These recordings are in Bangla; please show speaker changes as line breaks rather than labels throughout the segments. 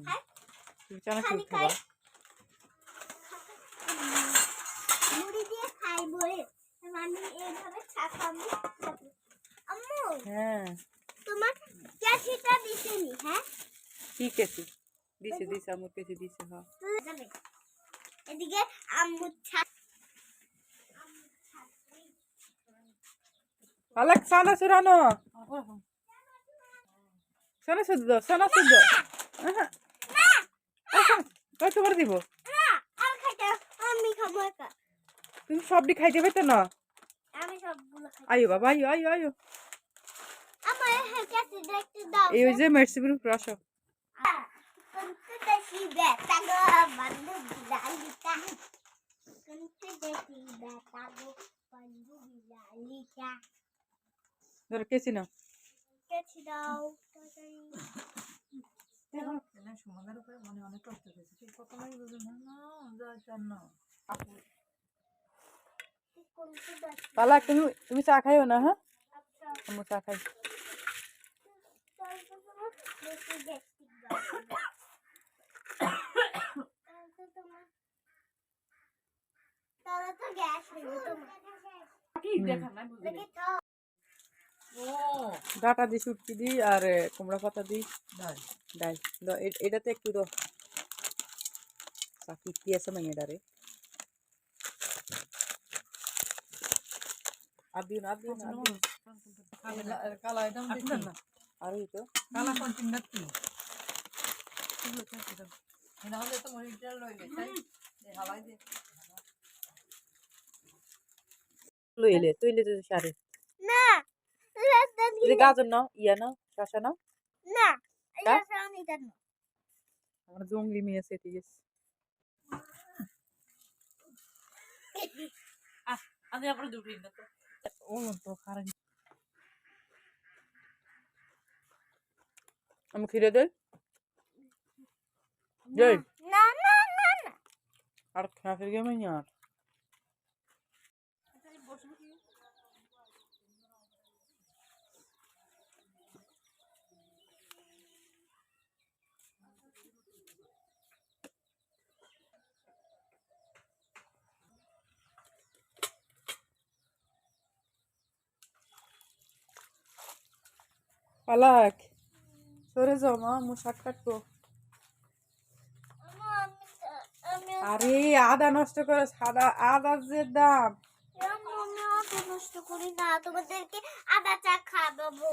হ্যাঁ?
তুমি চানাচুর
খালি
খাবা।
মুড়ি দিয়ে খাই বলে আমি এইভাবে ছাকাবো আম্মু
হ্যাঁ।
তোমার ক্যাশিটা দিছেনি হ্যাঁ?
ঠিক আছে দিছে দিছে আমার কাছে দিছে হ্যাঁ
এদিকে আম্মু ছাক
আলেক চানাচুর আনো চানাচুর দাও চানাচুর দাও। আহা। আহা, কত করে দিব
একা।
তুমি সবটি খাইতে পেতে না? আয়ো বাবা আয়ো আয়ো আয়ো।
এই
ওই যে
বেটা গো বন্ধু
ধরো কেছি না
কেছি দাও
মনে অনেক কষ্ট হয়েছে। তুই না
পালাক তুমি তুমি চা খাইও না হ্যাঁ?
আচ্ছা।
আমি চা খাই।
তাহলে তো গ্যাস তোমার।
কি দেখা না বুঝলি
ডাটা দিই শুটকি দিই আর কুমড়া পাতা দিই
দাই
ডাই এটাতে একটু দাও চাকি কি আছে আর আর
কালা এটা
আর এই তো।
কালা পঞ্চিং নাকি না হলে তো মরিটা লইলে তাই? হালাই দে।
লইলে তৈলে তো সারে।
না।
যে গাজর নাও ইয়া নাও শশা
না? এটা জানি
আমার জঙ্গলি মেয়ে আছে ঠিক আছে
আমি আবার দুটি না তো
ও তো খারাপ আমি খিরে দেই দেই
না না না না
আর খা ফির গে মাইয়া আর পালাক। সরে যাও মা মু শাক কাটবো। আরে আদা নষ্ট করে সাদা আদার যে দাম।
আম্মু, আমি অত নষ্ট করি না তোমাদেরকে আদা চা খাওয়াবো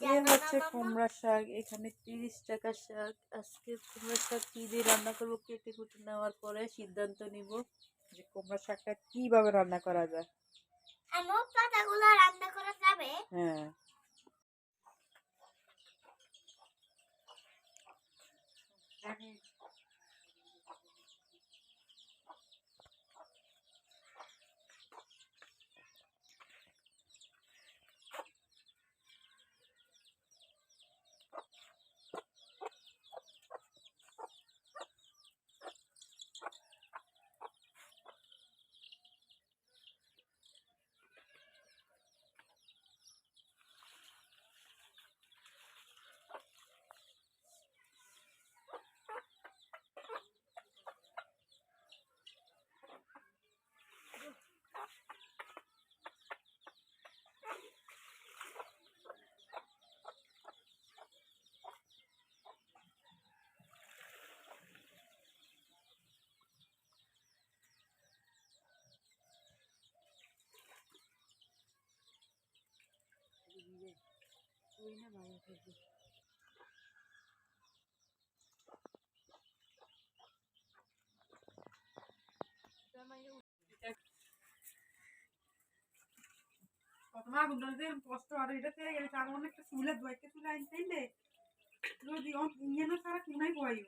এ হচ্ছে কুমড়া শাক এখানে তিরিশ টাকা শাক। আজকে কুমড়া শাক কি দিয়ে রান্না করব কেটে কুটে নেওয়ার পরে সিদ্ধান্ত নিব যে কুমড়া শাকটা কীভাবে রান্না করা যায়।
আমার পাতাগুলো রান্না করা যাবে।
হ্যাঁ। running প্রথমে আগুন ধরে কষ্ট আর অনেকটা চুলে দোয়াইতে চুলে আনতে যদি ইয়ে না সারা বয়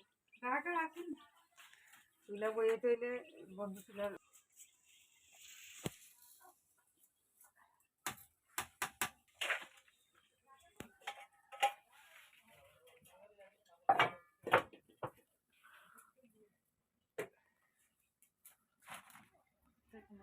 চুলা বইয়ে তৈলে বন্ধ চুলা